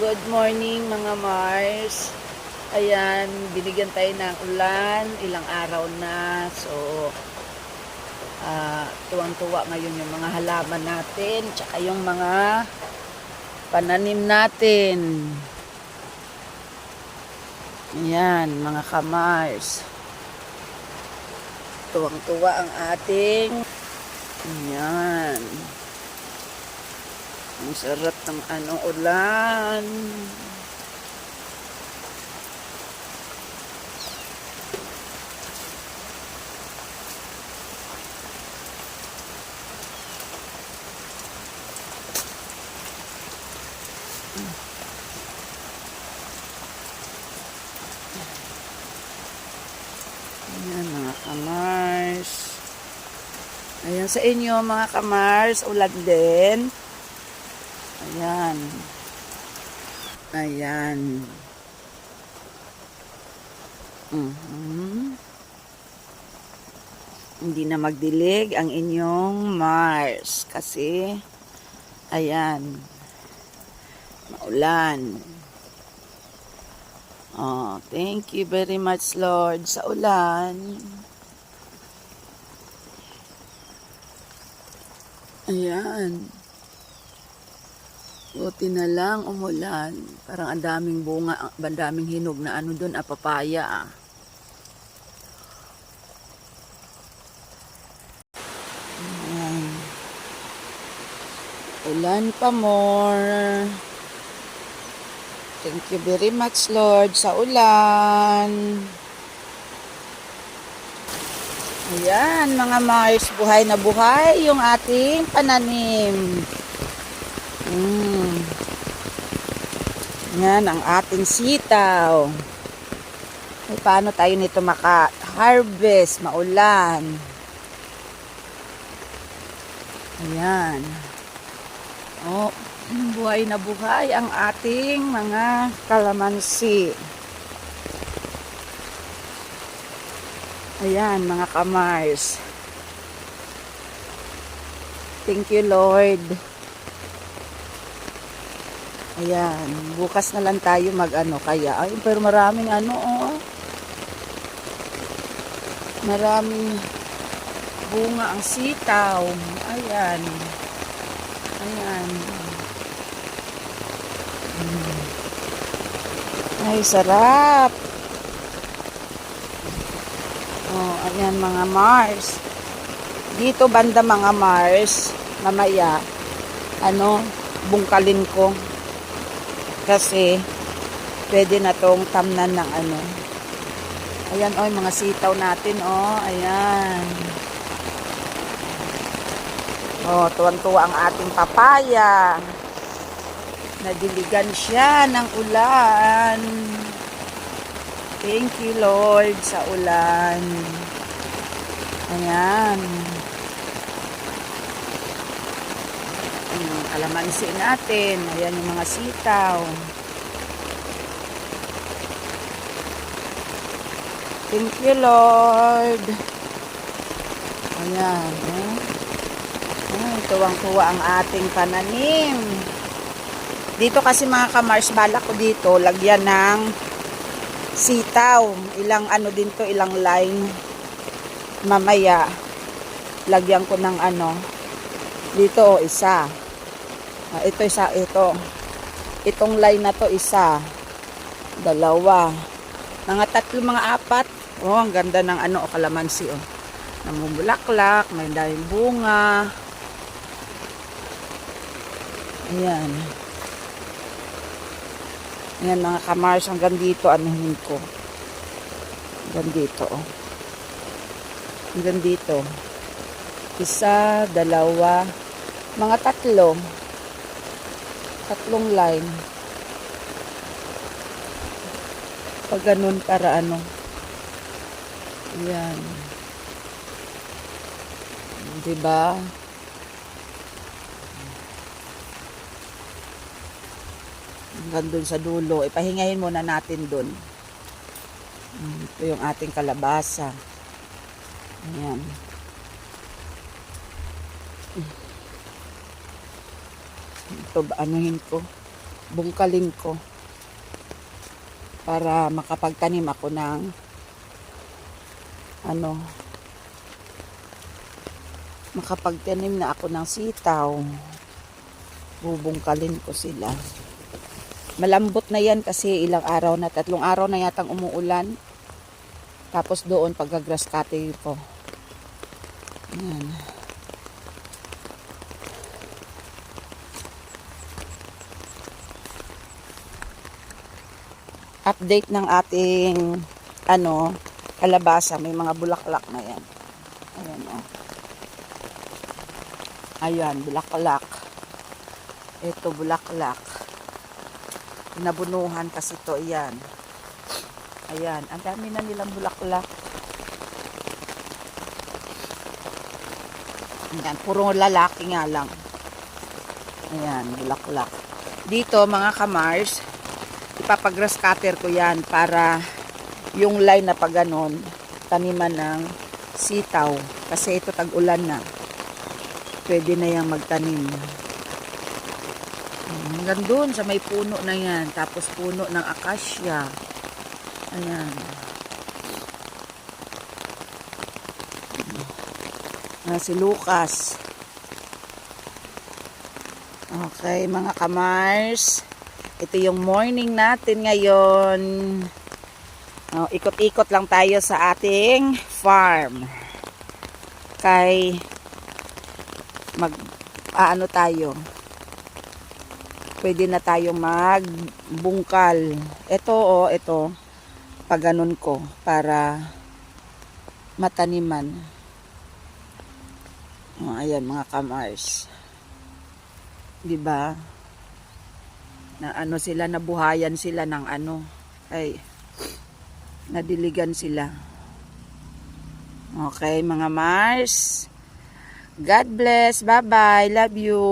Good morning mga Mars. Ayan, binigyan tayo ng ulan, ilang araw na. So, ah, tuwang-tuwa ngayon yung mga halaman natin, tsaka yung mga pananim natin. Ayan, mga kamars. Tuwang-tuwa ang ating Ayan. Ang sarap ng ano ulan. Ayan mga kamars. Ayan sa inyo mga kamars, ulan din. Ayan. Ayan. Mhm. Hindi na magdilig ang inyong Mars kasi ayan. Maulan. Oh, thank you very much Lord sa ulan. Ayan. Buti na lang umulan. Parang ang daming bunga, ang daming hinog na ano doon, apapaya. Ah. Ayan. Ulan pa more. Thank you very much, Lord, sa ulan. Ayan, mga Mars, buhay na buhay yung ating pananim. Mm. Yan ang ating sitaw. Ay, paano tayo nito maka-harvest, maulan? Ayan. Oh, buhay na buhay ang ating mga kalamansi. Ayan, mga kamars. Thank you, Lord. Ayan, bukas na lang tayo mag-ano kaya. Ay, pero maraming ano, oh. Maraming bunga ang sitaw. Ayan. Ayan. Mm. Ay, sarap. Oh, ayan mga Mars. Dito banda mga Mars, mamaya, ano, bungkalin ko. Kasi, pwede na tong tamnan ng ano. Ayan, oh, mga sitaw natin, oh, ayan. Oh, tuwan-tuwa ang ating papaya. Nadiligan siya ng ulan. Thank you, Lord, sa ulan. Ayan. Yung kalamansi natin. Ayan yung mga sitaw. Thank you, Lord. Ayan. Eh. Ay, tuwang-tuwa ang ating pananim. Dito kasi mga kamars, balak ko dito, lagyan ng sitaw. Ilang ano din to, ilang line. Mamaya, lagyan ko ng ano. Dito, oh, isa. Ah, ito, isa, ito. Itong line na to, isa. Dalawa. Mga tatlo, mga apat. Oh, ang ganda ng ano, oh, kalamansi, oh. Namumulaklak, may dahil bunga. Ayan. Ayan mga kamars, hanggang dito, anuhin ko. Hanggang dito, oh. Hanggang dito. Isa, dalawa, mga tatlo. Tatlong line. Pag ganun para ano. Ayan. Diba? hanggang dun sa dulo. Ipahingahin muna natin dun. Ito yung ating kalabasa. Ayan. Ito, anuhin ko. bungkalin ko. Para makapagtanim ako ng ano makapagtanim na ako ng sitaw. Bubungkalin ko sila. Malambot na yan kasi ilang araw na tatlong araw na yatang umuulan. Tapos doon pagka-grass cutting ko. Yan update ng ating ano kalabasa. May mga bulaklak na yan. Ayan oh. ayan bulaklak. Ito bulaklak. Nabunuhan kasi to ayan. Ayan ang dami na nilang bulaklak. Ayan puro lalaki nga lang. Ayan bulaklak. Dito mga kamars ipapagrass cutter ko yan para yung line na pag taniman ng sitaw. Kasi ito tag-ulan na. Pwede na yung magtanim. Hanggang doon sa may puno na yan. Tapos puno ng akasya. Ayan. Ah, si Lucas. Okay, mga kamars. Ito yung morning natin ngayon. Oh, ikot-ikot lang tayo sa ating farm. Kay mag aano tayo. Pwede na tayo magbungkal. Ito oh, ito pag ganun ko para mataniman. Oh, ayan mga kamars. 'Di ba? Na ano sila nabuhayan sila ng ano. Ay nadiligan sila. Okay, mga Mars. God bless. Bye-bye. Love you.